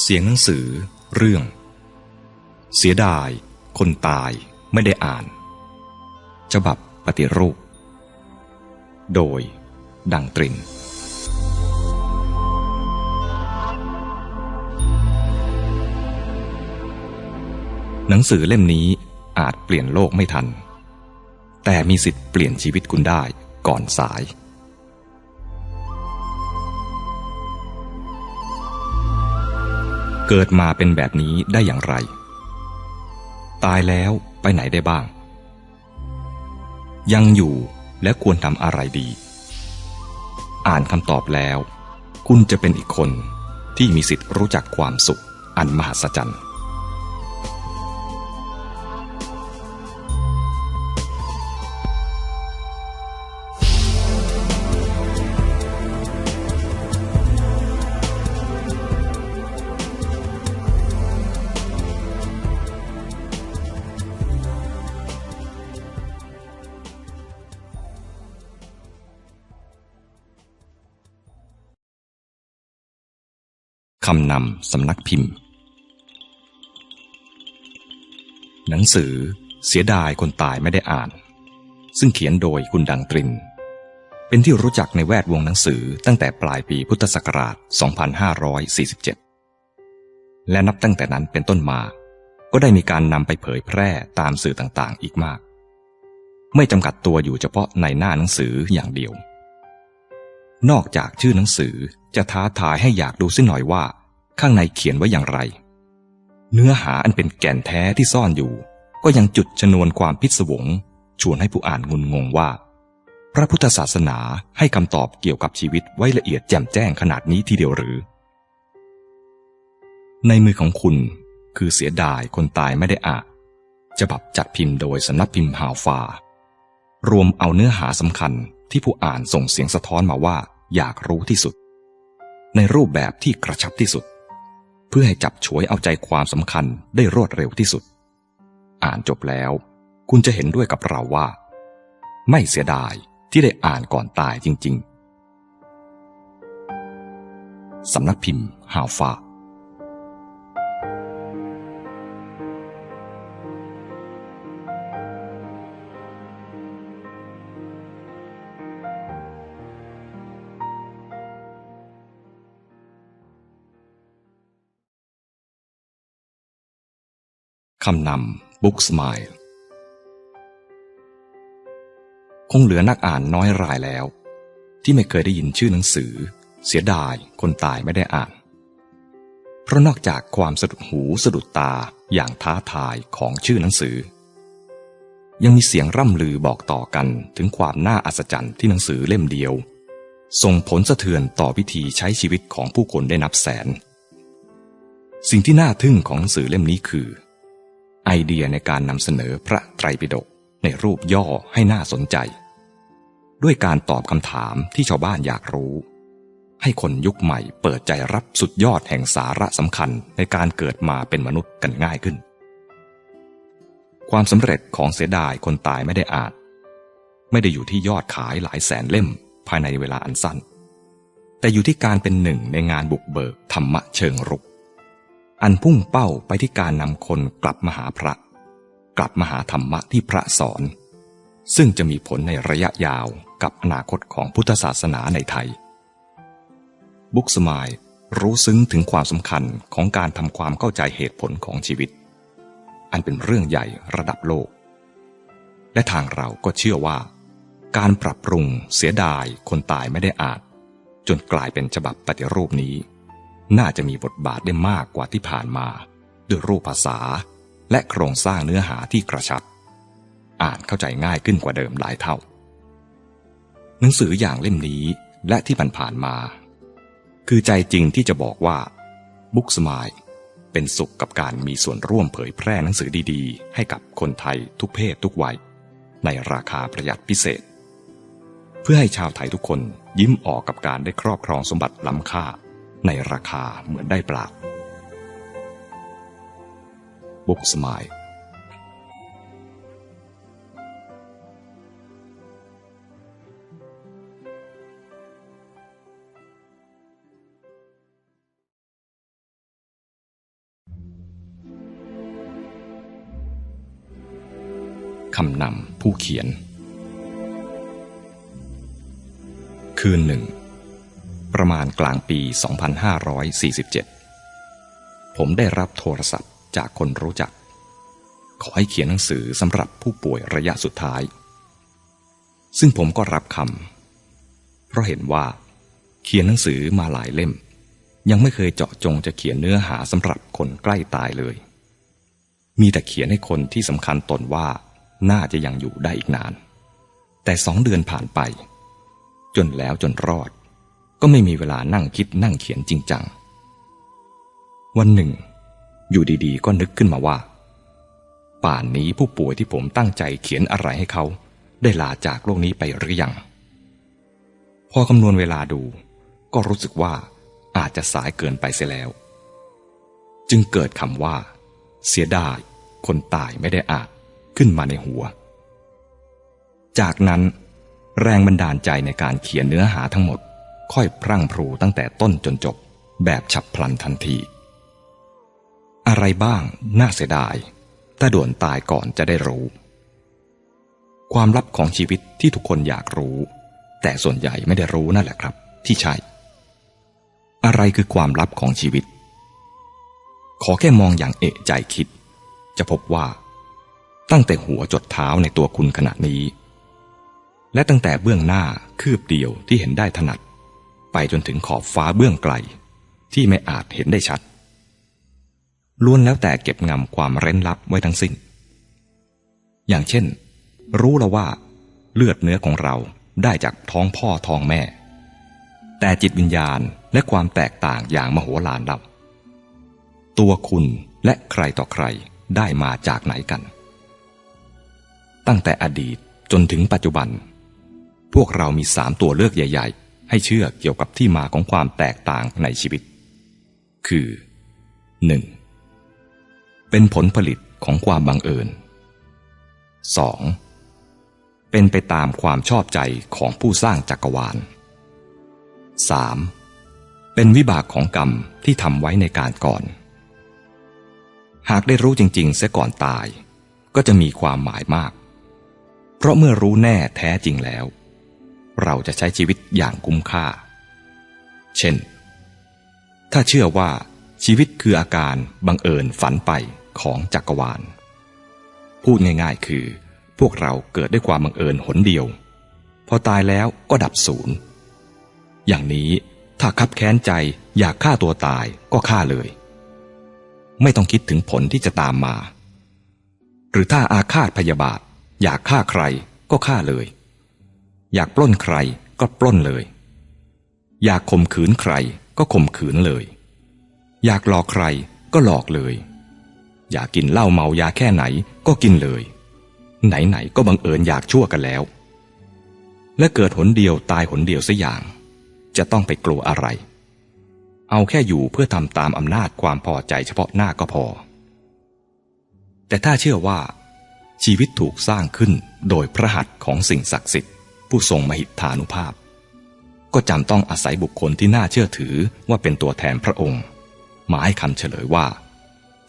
เสียงหนังสือ เรื่อง เสียดาย คนตายไม่ได้อ่าน ฉบับปฏิรูป โดย ดังตรินหนังสือเล่มนี้อาจเปลี่ยนโลกไม่ทัน แต่มีสิทธิ์เปลี่ยนชีวิตคุณได้ก่อนสาย เกิดมาเป็นแบบนี้ได้อย่างไร ตายแล้วไปไหนได้บ้าง ยังอยู่และควรทำอะไรดี อ่านคำตอบแล้ว คุณจะเป็นอีกคนที่มีสิทธิ์รู้จักความสุขอันมหัศจรรย์ คำนำสำนักพิมพ์ หนังสือเสียดายคนตายไม่ได้อ่าน ซึ่งเขียนโดยคุณดังตริน เป็นที่รู้จักในแวดวงหนังสือตั้งแต่ปลายปีพุทธศักราช 2547 และนับตั้งแต่นั้นเป็นต้นมา ก็ได้มีการนำไปเผยแพร่ตามสื่อต่างๆ อีกมาก ไม่จำกัดตัวอยู่เฉพาะในหน้าหนังสืออย่างเดียว นอกจากชื่อหนังสือ จะท้าทายให้อยากดูสักหน่อยว่า ข้างในเขียนไว้อย่างไร เนื้อหาอันเป็นแก่นแท้ที่ซ่อนอยู่ ก็ยังจุดชนวนความพิศวง ชวนให้ผู้อ่านงุนงงว่า พระพุทธศาสนาให้คำตอบเกี่ยวกับชีวิตไว้ละเอียดแจ่มแจ้งขนาดนี้ทีเดียวหรือ ในมือของคุณคือเสียดายคนตายไม่ได้อ่านฉบับจัดพิมพ์โดยสำนักพิมพ์ฮาวฟา รวมเอาเนื้อหาสำคัญที่ผู้อ่านส่งเสียงสะท้อนมาว่าอยากรู้ที่สุด ในรูปแบบที่กระชับที่สุด เพื่อให้จับฉวยเอาใจความสำคัญได้รวดเร็วที่สุด อ่านจบแล้ว คุณจะเห็นด้วยกับเราว่า ไม่เสียดายที่ได้อ่านก่อนตายจริง ๆ สำนักพิมพ์ฮาวฟา คำนำบุ๊กสม l e คงเหลือนักอ่านน้อยรายแล้ว ที่ไม่เคยได้ยินชื่อหนังสือ เสียดายคนตายไม่ได้อ่าน เพราะนอกจากความสะดุดหูสะดุดตาอย่างท้าทายของชื่อหนังสือ ยังมีเสียงร่ำลือบอกต่อกันถึงความน่าอัศจรรย์ที่หนังสือเล่มเดียว ส่งผลสะเทือนต่อวิธีใช้ชีวิตของผู้คนได้นับแสน สิ่งที่น่าทึ่งของหนังสือเล่มนี้คือ ไอเดียในการนำเสนอพระไตรปิฎกในรูปย่อให้น่าสนใจ ด้วยการตอบคำถามที่ชาวบ้านอยากรู้ ให้คนยุคใหม่เปิดใจรับสุดยอดแห่งสาระสำคัญในการเกิดมาเป็นมนุษย์กันง่ายขึ้น ความสำเร็จของเสียดายคนตายไม่ได้อานไม่ได้อยู่ที่ยอดขายหลายแสนเล่มภายในเวลาอันสั้น แต่อยู่ที่การเป็นหนึ่งในงานบุกเบิกธรรมะเชิงรุก อันพุ่งเป้าไปที่การนำคนกลับมาหาพระ กลับมาหาธรรมะที่พระสอน ซึ่งจะมีผลในระยะยาวกับอนาคตของพุทธศาสนาในไทย บุกสมายรู้ซึ้งถึงความสำคัญของการทำความเข้าใจเหตุผลของชีวิต อันเป็นเรื่องใหญ่ระดับโลก และทางเราก็เชื่อว่า การปรับปรุงเสียดายคนตายไม่ได้อาจ จนกลายเป็นฉบับปฏิรูปนี้ น่าจะมีบทบาทได้มากกว่าที่ผ่านมา ด้วยรูปภาษา และโครงสร้างเนื้อหาที่กระชับ อ่านเข้าใจง่ายขึ้นกว่าเดิมหลายเท่า หนังสืออย่างเล่มนี้และที่ผ่านๆมา คือใจจริงที่จะบอกว่าบุ๊กสมายเป็นสุขกับการมีส่วนร่วมเผยแพร่หนังสือดีๆ ให้กับคนไทยทุกเพศทุกวัย ในราคาประหยัดพิเศษ เพื่อให้ชาวไทยทุกคนยิ้มออกกับการได้ครอบครองสมบัติล้ำค่า ในราคาเหมือนได้ปลาบุกสมายคำนำผู้เขียน คืนหนึ่ง ประมาณกลางปี 2547 ผมได้รับโทรศัพท์จากคนรู้จัก ขอให้เขียนหนังสือสำหรับผู้ป่วยระยะสุดท้าย ซึ่งผมก็รับคำ เพราะเห็นว่า เขียนหนังสือมาหลายเล่ม ยังไม่เคยเจาะจงจะเขียนเนื้อหาสำหรับคนใกล้ตายเลย มีแต่เขียนให้คนที่สำคัญตนว่าน่าจะยังอยู่ได้อีกนาน แต่สองเดือนผ่านไป จนแล้วจนรอด ก็ไม่มีเวลานั่งคิดนั่งเขียนจริงจัง วันหนึ่ง อยู่ดีๆ ก็นึกขึ้นมาว่า ป่านนี้ผู้ป่วยที่ผมตั้งใจเขียนอะไรให้เขา ได้ลาจากโลกนี้ไปหรือยัง พอคำนวณเวลาดู ก็รู้สึกว่าอาจจะสายเกินไปเสียแล้ว จึงเกิดคำว่า เสียดายคนตายไม่ได้อาจขึ้นมาในหัว จากนั้น แรงบันดาลใจในการเขียนเนื้อหาทั้งหมด ค่อยพรั่งพรูตั้งแต่ต้นจนจบ แบบฉับพลันทันที อะไรบ้างน่าเสียดาย ถ้าด่วนตายก่อนจะได้รู้ ความลับของชีวิตที่ทุกคนอยากรู้ แต่ส่วนใหญ่ไม่ได้รู้นั่นแหละครับ ที่ใช่ อะไรคือความลับของชีวิต ขอแค่มองอย่างเอะใจคิด จะพบว่า ตั้งแต่หัวจดเท้าในตัวคุณขณะนี้และตั้งแต่เบื้องหน้าคืบเดียวที่เห็นได้ถนัด ไปจนถึงขอบฟ้าเบื้องไกล ที่ไม่อาจเห็นได้ชัด ล้วนแล้วแต่เก็บงำความเร้นลับไว้ทั้งสิ้น อย่างเช่น รู้แล้วว่า เลือดเนื้อของเราได้จากท้องพ่อท้องแม่ แต่จิตวิญญาณและความแตกต่างอย่างมโหฬารเราตัวคุณและใครต่อใครได้มาจากไหนกัน ตั้งแต่อดีตจนถึงปัจจุบัน พวกเรามีสามตัวเลือกใหญ่ ๆ ให้เชื่อเกี่ยวกับที่มาของความแตกต่างในชีวิต คือ 1. เป็นผลผลิตของความบังเอิญ 2. เป็นไปตามความชอบใจของผู้สร้างจักรวาล 3. เป็นวิบากของกรรมที่ทำไว้ในการก่อน หากได้รู้จริง ๆ เสียก่อนตาย ก็จะมีความหมายมาก เพราะเมื่อรู้แน่แท้จริงแล้ว เราจะใช้ชีวิตอย่างคุ้มค่า เช่น ถ้าเชื่อว่าชีวิตคืออาการบังเอิญฝันไปของจักรวาล พูดง่ายๆคือ พวกเราเกิดด้วยความบังเอิญหนเดียว พอตายแล้วก็ดับศูนย์ อย่างนี้ถ้าคับแค้นใจอยากฆ่าตัวตายก็ฆ่าเลย ไม่ต้องคิดถึงผลที่จะตามมา หรือถ้าอาฆาตพยาบาท อยากฆ่าใครก็ฆ่าเลย อยากปล้นใครก็ปล้นเลย อยากข่มขืนใครก็ข่มขืนเลย อยากหลอกใครก็หลอกเลย อยากกินเหล้าเมายาแค่ไหนก็กินเลย ไหนๆก็บังเอิญอยากชั่วกันแล้ว และเกิดหนเดียวตายหนเดียวสัอย่าง จะต้องไปกลัวอะไร เอาแค่อยู่เพื่อทำตามอำนาจความพอใจเฉพาะหน้าก็พอ แต่ถ้าเชื่อว่าชีวิตถูกสร้างขึ้นโดยพระหัตถ์ของสิ่งศักดิ์สิทธิ์ ผู้ทรงมหิทธานุภาพ ก็จำต้องอาศัยบุคคลที่น่าเชื่อถือว่าเป็นตัวแทนพระองค์ มาให้คำเฉลยว่า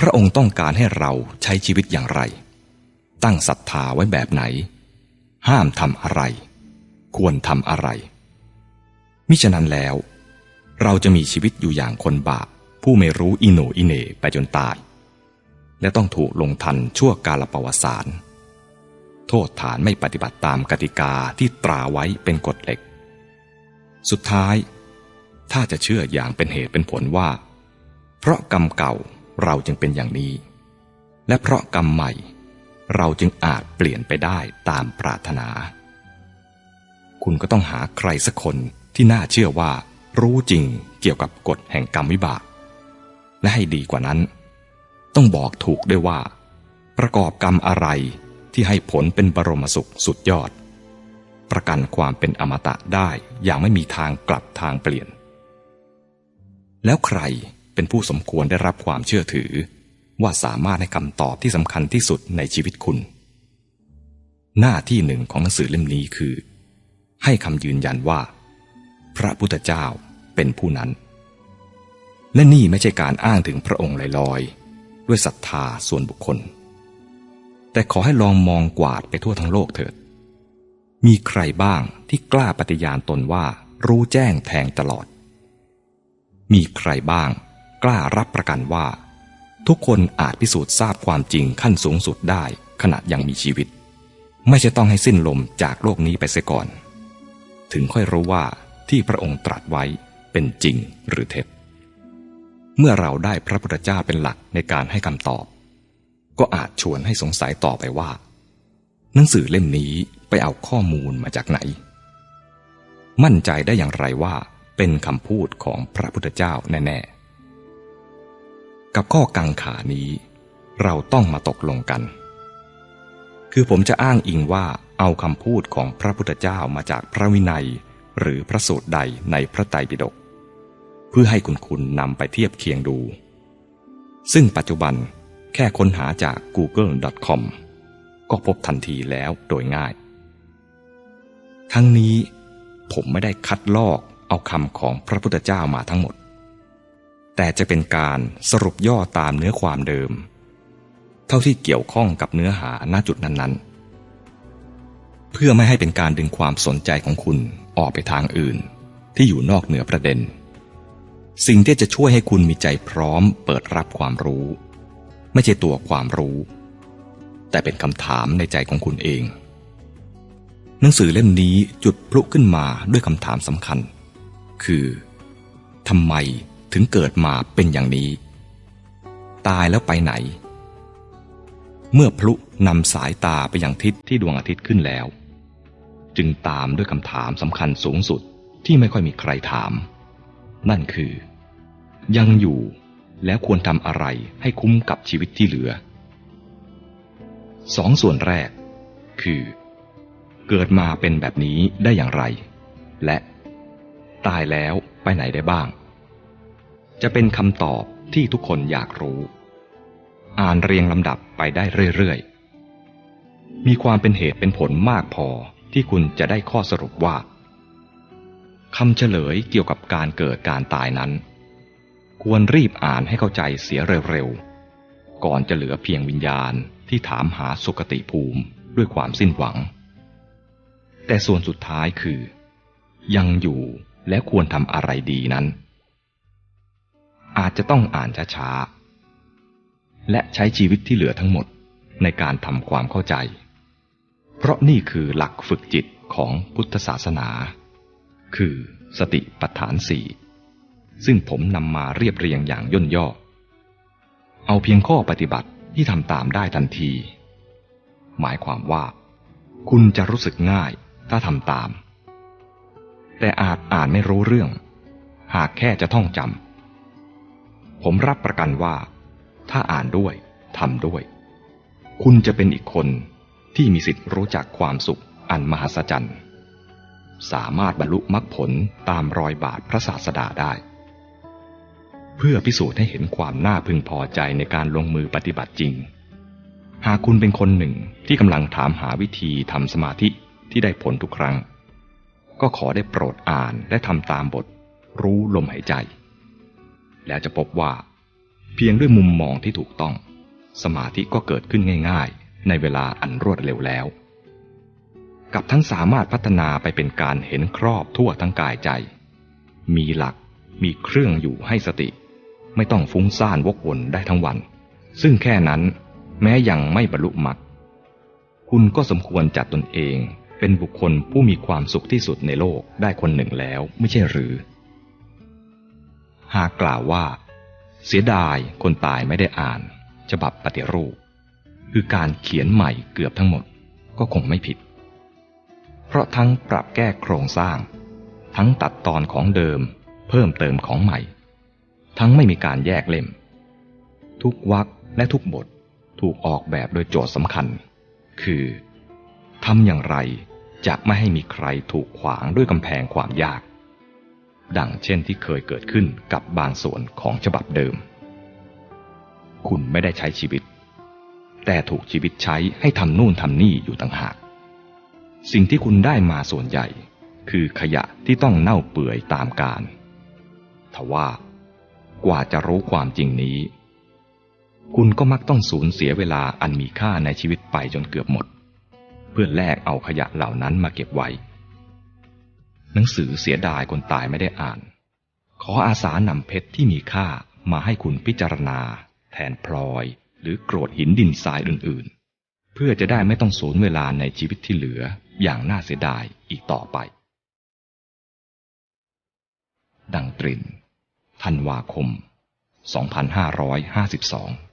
พระองค์ต้องการให้เราใช้ชีวิตอย่างไร ตั้งศรัทธาไว้แบบไหน ห้ามทำอะไร ควรทำอะไร มิฉะนั้นแล้ว เราจะมีชีวิตอยู่อย่างคนบาปผู้ไม่รู้อิโนอิเนไปจนตาย และต้องถูกลงทันชั่วกาลประวัติศาสตร์ โทษฐานไม่ปฏิบัติตามกติกาที่ตราไว้เป็นกฎเหล็ก สุดท้าย ถ้าจะเชื่ออย่างเป็นเหตุเป็นผลว่า เพราะกรรมเก่าเราจึงเป็นอย่างนี้ และเพราะกรรมใหม่ เราจึงอาจเปลี่ยนไปได้ตามปรารถนา คุณก็ต้องหาใครสักคนที่น่าเชื่อว่า รู้จริงเกี่ยวกับกฎแห่งกรรมวิบาก และให้ดีกว่านั้น ต้องบอกถูกด้วยว่า ประกอบกรรมอะไร ที่ให้ผลเป็นบรมสุขสุดยอด ประกันความเป็นอมตะได้อย่างไม่มีทางกลับทางเปลี่ยน แล้วใครเป็นผู้สมควรได้รับความเชื่อถือ ว่าสามารถให้คำตอบที่สำคัญที่สุดในชีวิตคุณ หน้าที่หนึ่งของหนังสือเล่มนี้คือ ให้คำยืนยันว่า พระพุทธเจ้าเป็นผู้นั้น และนี่ไม่ใช่การอ้างถึงพระองค์ลอยๆ ด้วยศรัทธาส่วนบุคคล แต่ขอให้ลองมองกวาดไปทั่วทั้งโลกเถิด มีใครบ้างที่กล้าปฏิญาณตนว่ารู้แจ้งแทงตลอด มีใครบ้าง กล้ารับประกันว่า ทุกคนอาจพิสูจน์ทราบความจริงขั้นสูงสุดได้ขณะยังมีชีวิต ไม่ใช่ต้องให้สิ้นลมจากโลกนี้ไปเสียก่อน ถึงค่อยรู้ว่าที่พระองค์ตรัสไว้เป็นจริงหรือเท็จ เมื่อเราได้พระพุทธเจ้าเป็นหลักในการให้คำตอบ ก็อาจชวนให้สงสัยต่อไปว่า หนังสือเล่มนี้ไปเอาข้อมูลมาจากไหน มั่นใจได้อย่างไรว่าเป็นคำพูดของพระพุทธเจ้าแน่ ๆ กับข้อกังขานี้ เราต้องมาตกลงกัน คือผมจะอ้างอิงว่าเอาคำพูดของพระพุทธเจ้ามาจากพระวินัย หรือพระสูตรใดในพระไตรปิฎกเพื่อให้คุณคุณนำไปเทียบเคียงดู ซึ่งปัจจุบัน แค่ค้นหาจาก google.com ก็พบทันทีแล้วโดยง่าย ทั้งนี้ผมไม่ได้คัดลอกเอาคำของพระพุทธเจ้ามาทั้งหมด แต่จะเป็นการสรุปย่อตามเนื้อความเดิม เท่าที่เกี่ยวข้องกับเนื้อหาณจุดนั้นๆ เพื่อไม่ให้เป็นการดึงความสนใจของคุณออกไปทางอื่น ที่อยู่นอกเหนือประเด็น สิ่งที่จะช่วยให้คุณมีใจพร้อมเปิดรับความรู้ ไม่ใช่ตัวความรู้ แต่เป็นคำถามในใจของคุณเอง หนังสือเล่มนี้จุดพลุขึ้นมาด้วยคำถามสำคัญ คือทำไมถึงเกิดมาเป็นอย่างนี้ ตายแล้วไปไหน เมื่อพลุนำสายตาไปยังทิศที่ดวงอาทิตย์ขึ้นแล้ว จึงตามด้วยคำถามสำคัญสูงสุดที่ไม่ค่อยมีใครถาม นั่นคือ ยังอยู่ แล้วควรทำอะไรให้คุ้มกับชีวิตที่เหลือสองส่วนแรก คือ เกิดมาเป็นแบบนี้ได้อย่างไร และตายแล้วไปไหนได้บ้าง จะเป็นคำตอบที่ทุกคนอยากรู้ อ่านเรียงลำดับไปได้เรื่อยๆ มีความเป็นเหตุเป็นผลมากพอที่คุณจะได้ข้อสรุปว่าคำเฉลยเกี่ยวกับการเกิดการตายนั้น ควรรีบอ่านให้เข้าใจเสียเร็วๆ ก่อนจะเหลือเพียงวิญญาณที่ถามหาสุคติภูมิด้วยความสิ้นหวัง แต่ส่วนสุดท้ายคือ ยังอยู่และควรทำอะไรดีนั้น อาจจะต้องอ่านช้าๆ และใช้ชีวิตที่เหลือทั้งหมดในการทำความเข้าใจ เพราะนี่คือหลักฝึกจิตของพุทธศาสนา คือสติปัฏฐานสี่ ซึ่งผมนำมาเรียบเรียงอย่างย่นย่อ เอาเพียงข้อปฏิบัติที่ทำตามได้ทันที หมายความว่า คุณจะรู้สึกง่ายถ้าทำตาม แต่อาจอ่านไม่รู้เรื่อง หากแค่จะท่องจำผมรับประกันว่า ถ้าอ่านด้วยทำด้วย คุณจะเป็นอีกคนที่มีสิทธิ์รู้จักความสุขอันมหัศจรรย์ สามารถบรรลุมรรคผลตามรอยบาทพระศาสดาได้ พื่อพิสูจน์ให้เห็นความน่าพึงพอใจในการลงมือปฏิบัติจริง หากคุณเป็นคนหนึ่งที่กำลังถามหาวิธีทำสมาธิที่ได้ผลทุกครั้ง ก็ขอได้โปรดอ่านและทำตามบท รู้ลมหายใจ แล้วจะพบว่า เพียงด้วยมุมมองที่ถูกต้อง สมาธิก็เกิดขึ้นง่าย ๆ ในเวลาอันรวดเร็วแล้ว กับทั้งสามารถพัฒนาไปเป็นการเห็นครอบทั่วทั้งกายใจ มีหลักมีเครื่องอยู่ให้สติ ไม่ต้องฟุ้งซ่านวกวนได้ทั้งวัน ซึ่งแค่นั้นแม้ยังไม่บรรลุมรรคคุณก็สมควรจัดตนเองเป็นบุคคลผู้มีความสุขที่สุดในโลกได้คนหนึ่งแล้วไม่ใช่หรือ หากกล่าวว่า เสียดายคนตายไม่ได้อ่าน ฉบับปฏิรูป คือการเขียนใหม่เกือบทั้งหมดก็คงไม่ผิด เพราะทั้งปรับแก้โครงสร้าง ทั้งตัดตอนของเดิม เพิ่มเติมของใหม่ ทั้งไม่มีการแยกเล่ม ทุกวรรคและทุกบทถูกออกแบบโดยโจทย์สำคัญ คือทำอย่างไรจะไม่ให้มีใครถูกขวางด้วยกำแพงความยาก ดังเช่นที่เคยเกิดขึ้นกับบางส่วนของฉบับเดิม คุณไม่ได้ใช้ชีวิต แต่ถูกชีวิตใช้ให้ทำนู่นทำนี่อยู่ต่างหาก สิ่งที่คุณได้มาส่วนใหญ่ คือขยะที่ต้องเน่าเปื่อยตามกาลทว่า กว่าจะรู้ความจริงนี้ คุณก็มักต้องสูญเสียเวลาอันมีค่าในชีวิตไปจนเกือบหมด เพื่อแลกเอาขยะเหล่านั้นมาเก็บไว้ หนังสือเสียดายคนตายไม่ได้อ่าน ขออาสานำเพชรที่มีค่ามาให้คุณพิจารณา แทนพลอย หรือโกรดหินดินทรายอื่นๆ เพื่อจะได้ไม่ต้องสูญเวลาในชีวิตที่เหลืออย่างน่าเสียดายอีกต่อไป ดังตริน ธันวาคม 2552